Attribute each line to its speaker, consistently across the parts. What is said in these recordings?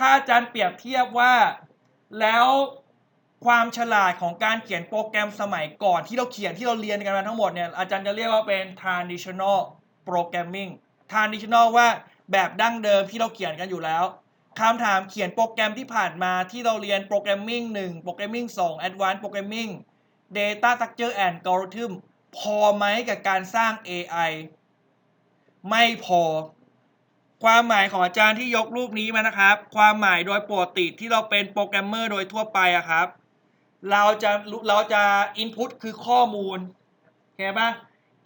Speaker 1: ถ้าอาจารย์เปรียบเทียบว่าแล้วความฉลาดของการเขียนโปรแกรมสมัยก่อนที่เราเขียนที่เราเรียนกันมาทั้งหมดเนี่ยอาจารย์จะเรียกว่าเป็น traditional programming traditional ว่าแบบดั้งเดิมที่เราเขียนกันอยู่แล้วคำถามเขียนโปรแกรมที่ผ่านมาที่เราเรียนโปรแกรมมิ่ง1โปรแกรมมิ่ง2 advanced programming data structure and algorithm พอไหมกับการสร้าง AI ไม่พอ ความหมายของอาจารย์ที่ยกรูปนี้มานะครับ ความหมายโดยปกติที่เราเป็นโปรแกรมเมอร์โดยทั่วไปอะครับ เราจะเราจะ input คือข้อมูลเข้าใจปะ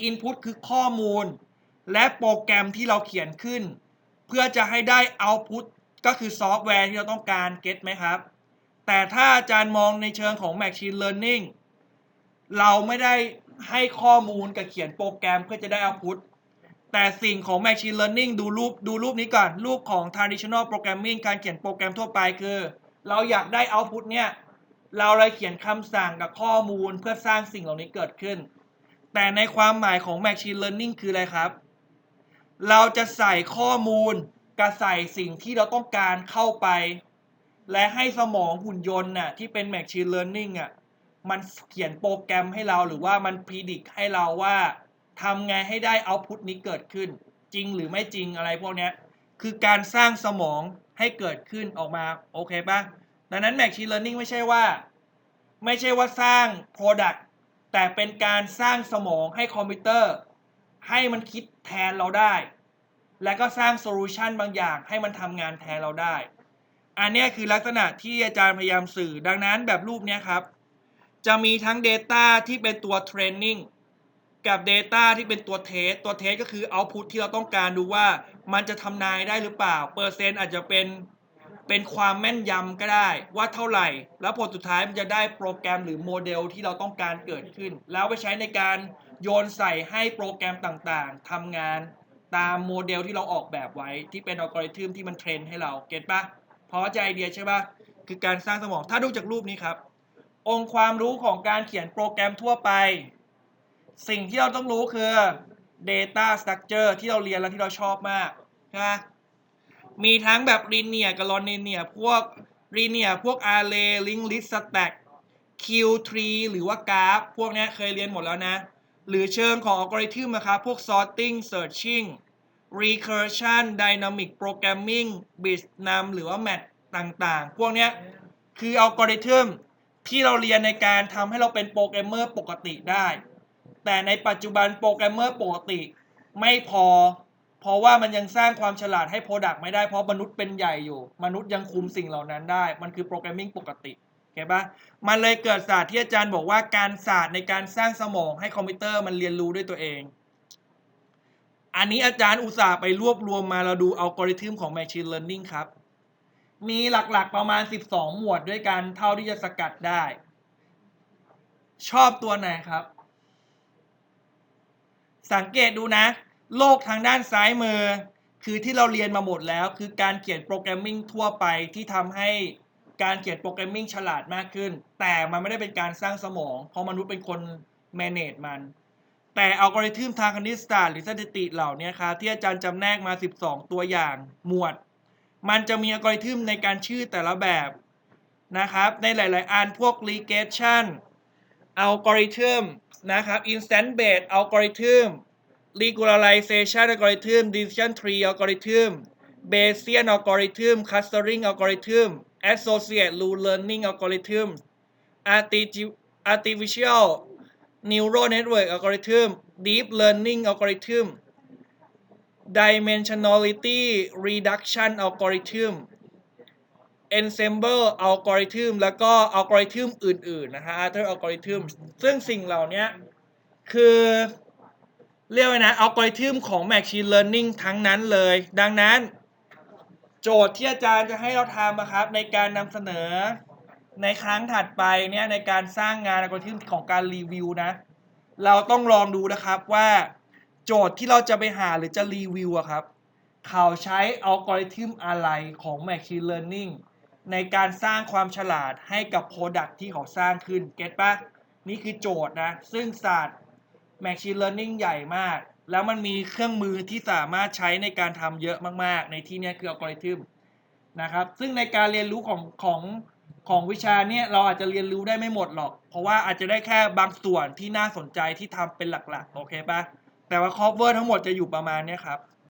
Speaker 1: input คือข้อมูล และโปรแกรมที่เราเขียนขึ้น เพื่อจะให้ได้ output ก็คือซอฟต์แวร์ที่เราต้องการเก็ตไหมครับ แต่ถ้าอาจารย์มองในเชิงของ Machine Learning เราไม่ได้ให้ข้อมูลกับเขียนโปรแกรมเพื่อจะได้ output แต่สิ่งของ Machine Learning ดูรูปดูรูปนี้ก่อน รูปของ Traditional Programming การเขียนโปรแกรมทั่วไปคือ เราอยากได้ output เนี่ย เราเลยเขียนคำสั่งกับข้อมูลเพื่อสร้างสิ่งเหล่านี้เกิดขึ้น แต่ในความหมายของ Machine Learning คืออะไรครับ เราจะใส่ข้อมูลกับใส่สิ่งที่เราต้องการเข้าไป และให้สมองหุ่นยนต์น่ะที่เป็น Machine Learning อะ มันเขียนโปรแกรมให้เราหรือว่ามันพิจิตให้เราว่า ทำไงให้ได้เอาพุตนี้เกิดขึ้น จริงหรือไม่จริงอะไรพวกนี้คือการสร้างสมองให้เกิดขึ้นออกมาโอเคปะดังนั้น Machine Learning ไม่ใช่ว่า ไม่ใช่ว่าสร้าง Product แต่เป็นการสร้างสมองให้คอมพิวเตอร์ ให้มันคิดแทนเราได้ และก็สร้างโซลูชันบางอย่างให้มันทำงานแทนเราได้ อันนี้คือลักษณะที่อาจารย์พยายามสื่อ ดังนั้นแบบรูปนี้ครับ จะมีทั้ง Data ที่เป็นตัว Training กับ Data ที่เป็นตัวเทสตัวเทสก็คือ Output ที่เราต้องการดูว่ามันจะทำนายได้หรือเปล่า เปอร์เซ็นต์อาจจะเป็นเป็นความแม่นยำก็ได้ว่าเท่าไหร่ แล้วผลสุดท้ายมันจะได้โปรแกรมหรือโมเดลที่เราต้องการเกิดขึ้น แล้วไปใช้ในการโยนใส่ให้โปรแกรมต่างๆทำงานตามโมเดลที่เราออกแบบไว้ที่เป็นอัลกอริทึมที่มันเทรนให้เราเก็ตปะพอเข้าใจไอเดียใช่ปะคือการสร้างสมองถ้าดูจากรูปนี้ครับ องค์ความรู้ของการเขียนโปรแกรมทั่วไป สิ่งที่เราต้องรู้คือ Data Structure ที่เราเรียนแล้วที่เราชอบมากนะมีทั้งแบบ Linear กับ Non-Linear พวก Linear พวก Array Linked List Stack Q3 หรือว่ากราฟ พวกนี้เคยเรียนหมดแล้วนะ หรือเชิงของอัลกอริทึมนะครับ พวก Sorting Searching Recursion Dynamic Programming Bitnum หรือว่า mat ต่างๆ พวกนี้คืออัลกอริทึมที่เราเรียนในการทำให้เราเป็นโปรแกรมเมอร์ปกติได้ แต่ในปัจจุบันโปรแกรมเมอร์ปกติไม่พอ เพราะว่ามันยังสร้างความฉลาดให้โปรดักต์ไม่ได้เพราะมนุษย์เป็นใหญ่อยู่ มนุษย์ยังคุมสิ่งเหล่านั้นได้ มันคือโปรแกรมมิ่งปกติเข้าปะมันเลยเกิดศาสตร์ที่อาจารย์บอกว่าการศาสตร์ในการสร้างสมองให้คอมพิวเตอร์มันเรียนรู้ด้วยตัวเอง อันนี้อาจารย์อุตส่าห์ไปรวบรวมมาเราดูอัลกอริทึมของ Machine Learning ครับ มีหลักๆประมาณ 12 หมวดด้วยกันเท่าที่จะสกัดได้ ชอบตัวไหนครับ สังเกตดูนะ โลกทางด้านซ้ายมือ คือที่เราเรียนมาหมดแล้ว คือการเขียนโปรแกรมมิ่งทั่วไปที่ทำให้การเขียนโปรแกรมมิ่งฉลาดมากขึ้น แต่มันไม่ได้เป็นการสร้างสมอง เพราะมนุษย์เป็นคน manage มัน แต่อัลกอริทึมทางคณิตศาสตร์หรือสถิติเหล่านี้ครับที่อาจารย์จำแนกมา 12 ตัวอย่างหมวด มันจะมีอัลกอริทึมในการชื่อแต่ละแบบนะครับ ในหลาย ๆ อันพวก regression อัลกอริทึม นะครับ instant based algorithm regularization algorithm decision tree algorithm Bayesian algorithm clustering algorithm associate rule learning algorithm artificial neural network algorithm deep learning algorithm dimensionality reduction algorithm ensemble algorithm แล้วก็อัลกอริทึมอื่น ๆ นะฮะ other algorithm ซึ่งสิ่งเหล่านี้คือเรียกว่านะอัลกอริทึมของ Machine Learning ทั้งนั้นเลย ดังนั้น โจทย์ที่อาจารย์จะให้เราทำนะครับ ในการนำเสนอในครั้งถัดไปเนี่ยในการสร้างงานอัลกอริทึมของการรีวิวนะ เราต้องลองดูนะครับว่าโจทย์ที่เราจะไปหาหรือจะรีวิวอะครับ เขาใช้อัลกอริทึมอะไรของ Machine Learning ในการสร้างความฉลาดให้กับ Product ที่เขาสร้างขึ้น เก็ตปะนี่คือโจทย์นะ ซึ่งศาสตร์ Machine Learning ใหญ่มาก แล้วมันมีเครื่องมือที่สามารถใช้ในการทำเยอะมาก ๆ ในที่นี้คืออัลกอริทึมนะครับ ซึ่งในการเรียนรู้ของของของวิชาเนี่ยเราอาจจะเรียนรู้ได้ไม่หมดหรอก เพราะว่าอาจจะได้แค่บางส่วนที่น่าสนใจที่ทำเป็นหลักๆ โอเคปะแต่ว่า cover ทั้งหมดจะอยู่ประมาณนี้ครับ